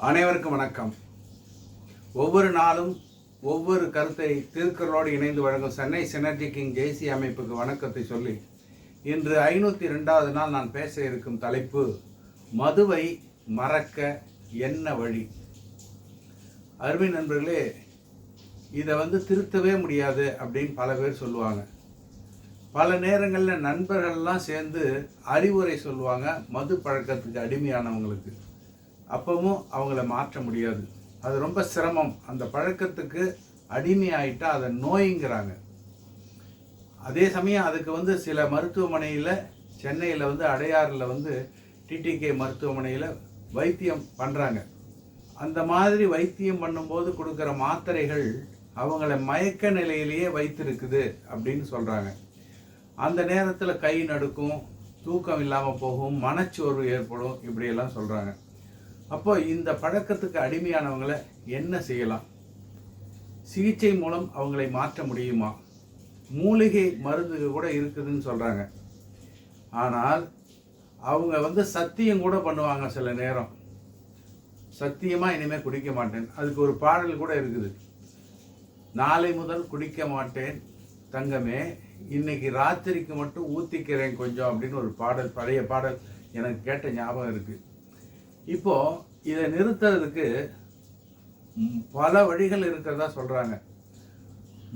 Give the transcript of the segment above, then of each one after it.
அனைவருக்கும் வணக்கம். ஒவ்வொரு நாளும் ஒவ்வொரு கருத்தை திருக்குறளோடு இணைந்து வழங்கும் சென்னை சினர்ஜி கிங் ஜெய்சி அமைப்புக்கு வணக்கத்தை சொல்லி இன்று ஐநூற்றி ரெண்டாவது நாள் நான் பேச இருக்கும் தலைப்பு மதுவை மறக்க என்ன வழி? அருமை நண்பர்களே இதை வந்து திருத்தவே முடியாது அப்படின்னு பல பேர் சொல்லுவாங்க. பல நேரங்களில் நண்பர்கள்லாம் சேர்ந்து அறிவுரை சொல்லுவாங்க மது பழக்கத்துக்கு அடிமையானவங்களுக்கு. அப்பவும் அவங்கள மாற்ற முடியாது. அது ரொம்ப சிரமம். அந்த பழக்கத்துக்கு அடிமை ஆகிட்டா அதை நோய்ங்கிறாங்க. அதே சமயம் அதுக்கு வந்து சில மருத்துவமனையில் சென்னையில் வந்து அடையாறில் வந்து டிடிகே மருத்துவமனையில் வைத்தியம் பண்ணுறாங்க அந்த மாதிரி வைத்தியம் பண்ணும்போது கொடுக்குற மாத்திரைகள் அவங்கள மயக்க நிலையிலேயே வைத்திருக்குது அப்படின்னு சொல்கிறாங்க அந்த நேரத்தில் கை நடுக்கும் தூக்கம் இல்லாமல் போகும் மனச்சோர்வு ஏற்படும் இப்படியெல்லாம் சொல்கிறாங்க அப்போ இந்த பழக்கத்துக்கு அடிமையானவங்களை என்ன செய்யலாம்? சிகிச்சை மூலம் அவங்களை மாற்ற முடியுமா? மூலிகை மருந்து கூட இருக்குதுன்னு சொல்கிறாங்க ஆனால் அவங்க வந்து சத்தியம் கூட பண்ணுவாங்க சில நேரம். சத்தியமாக இனிமேல் குடிக்க மாட்டேன். அதுக்கு ஒரு பாடல் கூட இருக்குது. நாளை முதல் குடிக்க மாட்டேன் தங்கமே இன்னைக்கு ராத்திரிக்கு மட்டும் ஊற்றிக்கிறேன் கொஞ்சம் அப்படின்னு ஒரு பாடல் பழைய பாடல் எனக்கு கேட்ட ஞாபகம் இருக்குது இப்போ இதை நிறுத்துறதுக்கு பல வழிகள் இருக்கிறதா சொல்கிறாங்க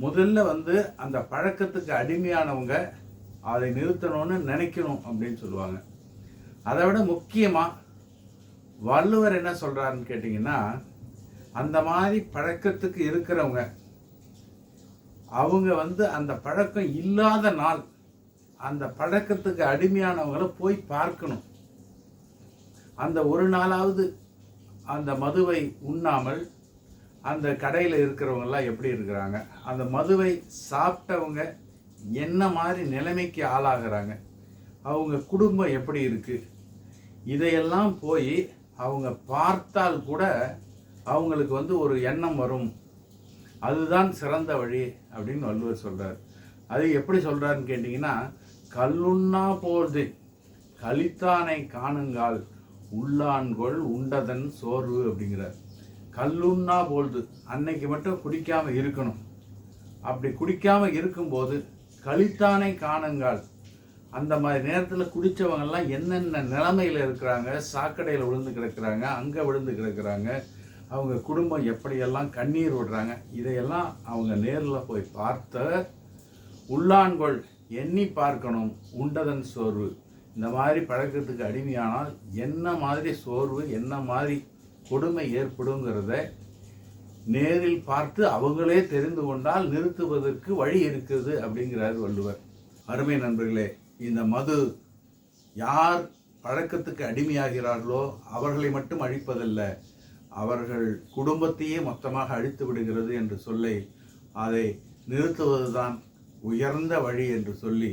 முதல்ல வந்து அந்த பழக்கத்துக்கு அடிமையானவங்க அதை நிறுத்தணும்னு நினைக்கணும் அப்படின்னு சொல்லுவாங்க. அதை விட முக்கியமாக வள்ளுவர் என்ன சொல்கிறாருன்னு கேட்டிங்கன்னா அந்த மாதிரி பழக்கத்துக்கு இருக்கிறவங்க அவங்க வந்து அந்த பழக்கம் இல்லாத நாள் அந்த பழக்கத்துக்கு அடிமையானவங்கள போய் பார்க்கணும். அந்த ஒரு நாளாவது அந்த மதுவை உண்ணாமல் அந்த கடையில் இருக்கிறவங்கெல்லாம் எப்படி இருக்கிறாங்க? அந்த மதுவை சாப்பிட்டவங்க என்ன மாதிரி நிலைமைக்கு ஆளாகிறாங்க? அவங்க குடும்பம் எப்படி இருக்குது இதையெல்லாம் போய் அவங்க பார்த்தால் கூட அவங்களுக்கு வந்து ஒரு எண்ணம் வரும். அதுதான் சிறந்த வழி அப்படின்னு வள்ளுவர் சொல்கிறார் அது எப்படி சொல்கிறாருன்னு கேட்டிங்கன்னா கல்லுண்ணா போர்து கலித்தானை காணுங்கால். உள்ளான்கொள் உண்டதன் சோர்வு அப்படிங்கிறார். கல்லுண்ணா போல்து. அன்னைக்கு மட்டும் குடிக்காமல் இருக்கணும். அப்படி குடிக்காமல் இருக்கும்போது கலித்தானை காணுங்கால். அந்த மாதிரி நேரத்தில் குடித்தவங்கெல்லாம் என்னென்ன நிலைமையில் இருக்கிறாங்க? சாக்கடையில் விழுந்து கிடக்குறாங்க அங்கே விழுந்து கிடக்குறாங்க அவங்க குடும்பம் எப்படியெல்லாம் கண்ணீர் விடுறாங்க? இதையெல்லாம் அவங்க நேரில் போய் பார்த்த உள்ளான்கொள் எண்ணி பார்க்கணும். உண்டதன் சோர்வு. இந்த மாதிரி பழக்கத்துக்கு அடிமையானால் என்ன மாதிரி சோர்வு என்ன மாதிரி கொடுமை ஏற்படுங்கிறத நேரில் பார்த்து அவங்களே தெரிந்து கொண்டால் நிறுத்துவதற்கு வழி இருக்குது அப்படிங்கிறார் வள்ளுவர். அருமை நண்பர்களே இந்த மது யார் பழக்கத்துக்கு அடிமையாகிறார்களோ அவர்களை மட்டும் அழிப்பதல்ல அவர்கள் குடும்பத்தையே மொத்தமாக அழித்து விடுகிறது என்று சொல்லை அதை நிறுத்துவதுதான் உயர்ந்த வழி என்று சொல்லி